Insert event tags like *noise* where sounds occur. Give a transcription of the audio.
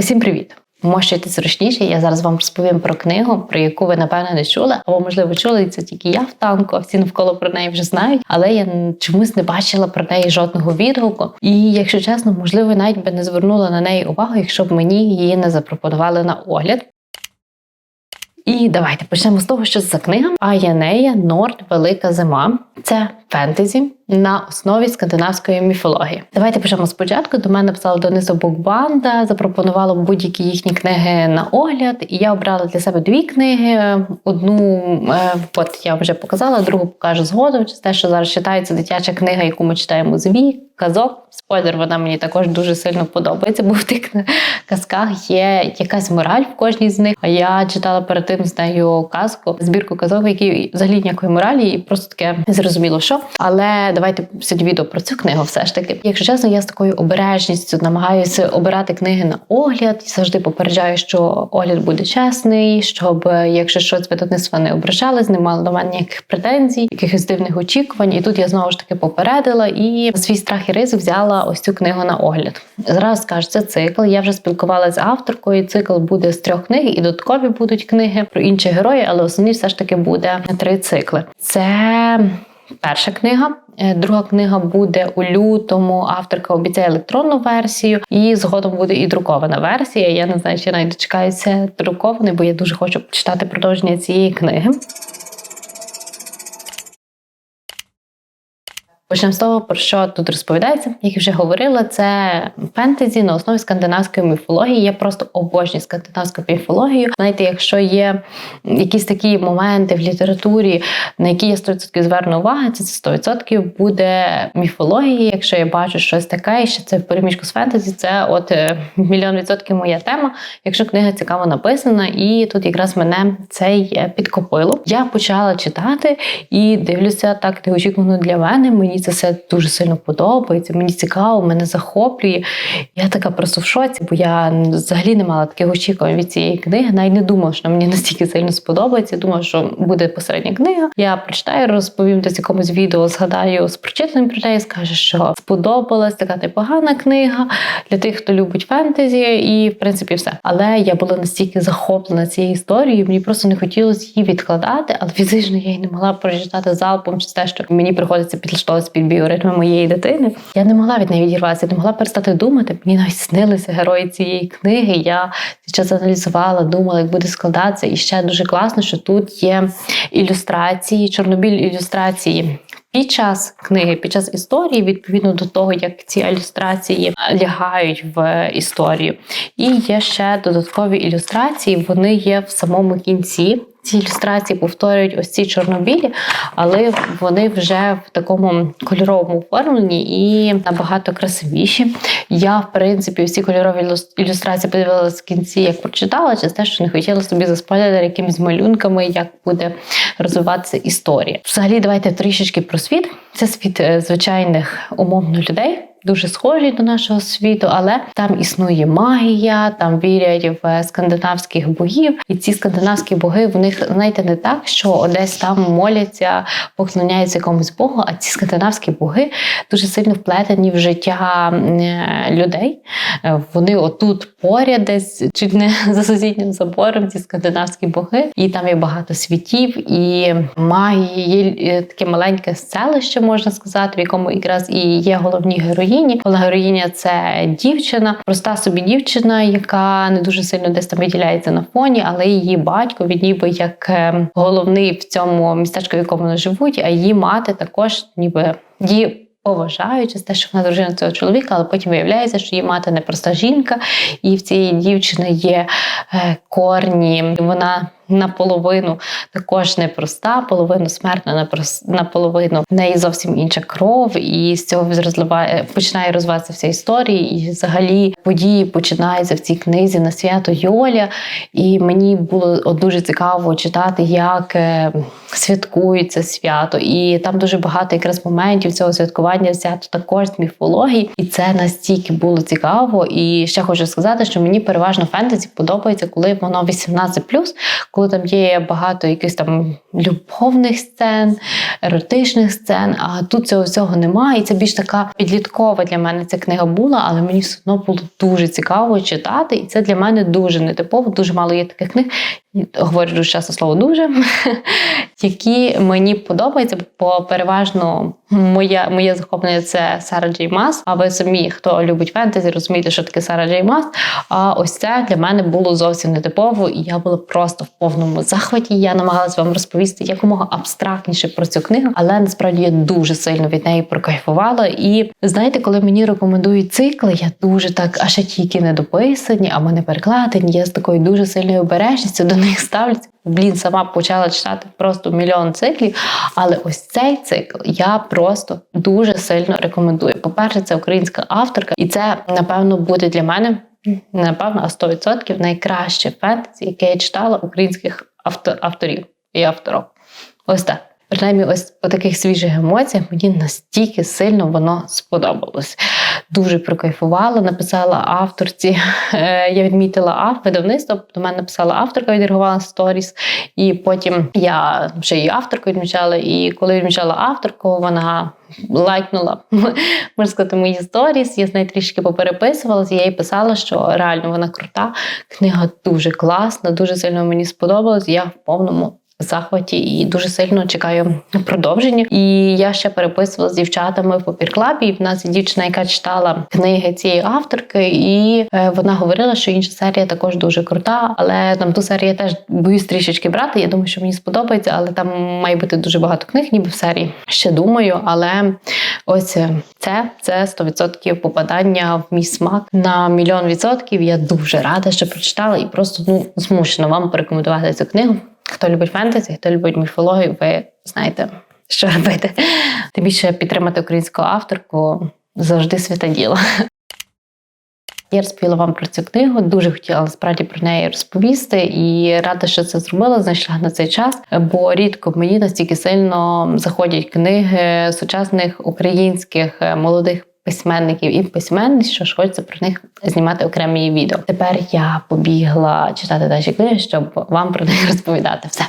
Усім привіт! Мощуйте зручніше. Я зараз вам розповім про книгу, про яку ви напевно не чули, або можливо чули і це тільки я в танку, а всі навколо про неї вже знають. Але я чомусь не бачила про неї жодного відгуку. І якщо чесно, можливо, навіть би не звернула на неї увагу, якщо б мені її не запропонували на огляд. І давайте почнемо з того, що за книга Аянея Норд Велика Зима. Це фентезі на основі скандинавської міфології. Давайте почнемо спочатку. До мене писала донизу Букбанда, запропонувала будь-які їхні книги на огляд. І я обрала для себе дві книги. Одну е, от я вже показала, другу покажу згодом. Через те, що зараз читається дитяча книга, яку ми читаємо з вік, казок. Спойлер, вона мені також дуже сильно подобається, бо в тих *laughs* казках є якась мораль в кожній з них. А я читала перед тим з нею казку, збірку казок, які взагалі ніякої моралі, і просто таке зрозуміло, що. Але давайте сьогодні відео про цю книгу. Все ж таки, якщо чесно, я з такою обережністю намагаюся обирати книги на огляд. Завжди попереджаю, що огляд буде чесний, щоб якщо щось видавництво не ображалось, не мало до мене ніяких претензій, якихось дивних очікувань. І тут я знову ж таки попередила і свій страх і ризик взяла ось цю книгу на огляд. Зараз скажу, це цикл. Я вже спілкувалася з авторкою. Цикл буде з трьох книг, і додаткові будуть книги про інші герої, але основні все ж таки буде три цикли. Це перша книга. Е, друга книга буде у лютому. Авторка обіцяє електронну версію, і згодом буде і друкована версія. Я не знаю, чи навіть дочекаюся друкований, бо я дуже хочу читати продовження цієї книги. Почнемо з того, про що тут розповідається. Як я вже говорила, це фентезі на основі скандинавської міфології. Я просто обожнюю скандинавську міфологію. Знаєте, якщо є якісь такі моменти в літературі, на які я 100% зверну увагу, це 100% буде міфологія. Якщо я бачу щось таке, і ще це в переміжку з фентезі, це от е, мільйон відсотків моя тема. Якщо книга цікаво написана, і тут якраз мене це підкопило. Я почала читати і дивлюся так неочікувано для мене. Мені це все дуже сильно подобається. Мені цікаво, мене захоплює. Я така просто в шоці, бо я взагалі не мала таких очікувань від цієї книги. Навіть не думала, що мені *laughs* настільки сильно сподобається. Думала, що буде посередня книга. Я прочитаю, розповім десь якомусь відео, згадаю з прочитаним про неї, скаже, що сподобалась така непогана книга для тих, хто любить фентезі, і в принципі все. Але я була настільки захоплена цією історією, мені просто не хотілося її відкладати, але фізично я її не могла прочитати залпом через те, що мені приходиться підлаштовуватися під біоритми моєї дитини. Я не могла від неї відірватися, не могла перестати думати. Мені навіть снилися герої цієї книги. Я час аналізувала, думала, як буде складатися. І ще дуже класно, що тут є ілюстрації, чорнобіль ілюстрації. Під час книги, під час історії, відповідно до того, як ці ілюстрації лягають в історію. І є ще додаткові ілюстрації, вони є в самому кінці. Ці ілюстрації повторюють ось ці чорнобілі, але вони вже в такому кольоровому оформленні і набагато красивіші. Я, в принципі, всі кольорові ілюстрації подивилася в кінці, як прочитала, через те, що не хотіла собі заспойлерити якимись малюнками, як буде розвиватися історія. Взагалі, давайте трішечки про світ. Це світ е, звичайних умовно людей дуже схожі до нашого світу, але там існує магія, там вірять в скандинавських богів. І ці скандинавські боги в них знаєте не так, що десь там моляться, поклоняються якомусь богу. А ці скандинавські боги дуже сильно вплетені в життя людей. Вони отут поряд, десь чуть не *laughs* за сусіднім забором, ці скандинавські боги, і там є багато світів і магії. Є таке маленьке селище, можна сказати, в якому якраз і є головні герої героїні. Головна героїня це дівчина, проста собі дівчина, яка не дуже сильно десь там виділяється на фоні, але її батько він ніби як ем, головний в цьому містечку, в якому вони живуть, а її мати також, ніби її. Поважаючи те, що вона дружина цього чоловіка, але потім виявляється, що її мати непроста жінка, і в цієї дівчини є е, корні. Вона наполовину також непроста, половину смертна, наполовину в неї зовсім інша кров, і з цього починає розвиватися вся історія. І взагалі події починаються в цій книзі на свято Йоля. І мені було дуже цікаво читати, як е, святкується свято. І там дуже багато якраз моментів цього святкування свято також з міфології. І це настільки було цікаво. І ще хочу сказати, що мені переважно фентезі подобається, коли воно 18+, коли там є багато якихось там любовних сцен, еротичних сцен. А тут цього всього немає. І це більш така підліткова для мене ця книга була, але мені все одно було дуже цікаво читати. І це для мене дуже нетипово. Дуже мало є таких книг. Говорю дуже часто слово дуже, *laughs* які мені подобаються, бо переважно моя, моє захоплення це Сара Джей Мас. А ви самі, хто любить фентезі, розумієте, що таке Сара Джей Мас. А ось це для мене було зовсім нетипово, і я була просто в повному захваті. Я намагалася вам розповісти якомога абстрактніше про цю книгу, але насправді я дуже сильно від неї прокайфувала. І знаєте, коли мені рекомендують цикли, я дуже так, а ще тільки не дописані, або не перекладені. Я з такою дуже сильною обережністю до них ставлять. Блін, сама почала читати просто мільйон циклів. Але ось цей цикл я просто дуже сильно рекомендую. По-перше, це українська авторка, і це, напевно, буде для мене, напевно, а 100% найкраще фентезі, яке я читала українських автор, авторів і авторок. Ось так. Принаймні, ось по таких свіжих емоціях мені настільки сильно воно сподобалось. Дуже прокайфувала, написала авторці. Е, я відмітила ав, видавництво, до мене написала авторка, відреагувала сторіс, і потім я вже її авторку відмічала. І коли відмічала авторку, вона лайкнула *laughs* можна сказати, мої сторіс. Я з нею трішки попереписувалася. Я їй писала, що реально вона крута. Книга дуже класна, дуже сильно мені сподобалась. Я в повному захваті і дуже сильно чекаю продовження. І я ще переписувала з дівчатами в папірклабі. І в нас дівчина, яка читала книги цієї авторки, і е, вона говорила, що інша серія також дуже крута. Але там ту серію я теж боюсь трішечки брати. Я думаю, що мені сподобається, але там має бути дуже багато книг, ніби в серії. Ще думаю, але ось це це 100% попадання в мій смак на мільйон відсотків. Я дуже рада, що прочитала і просто ну змушена вам порекомендувати цю книгу. Хто любить фентезі, хто любить міфологію, ви знаєте, що робити. Тим більше підтримати українську авторку завжди свята діло. Я розповіла вам про цю книгу, дуже хотіла насправді про неї розповісти і рада, що це зробила, знайшла на цей час, бо рідко мені настільки сильно заходять книги сучасних українських молодих письменників і письменниць, що ж хочеться про них знімати окремі відео. Тепер я побігла читати далі книги, щоб вам про них *laughs* розповідати. Все.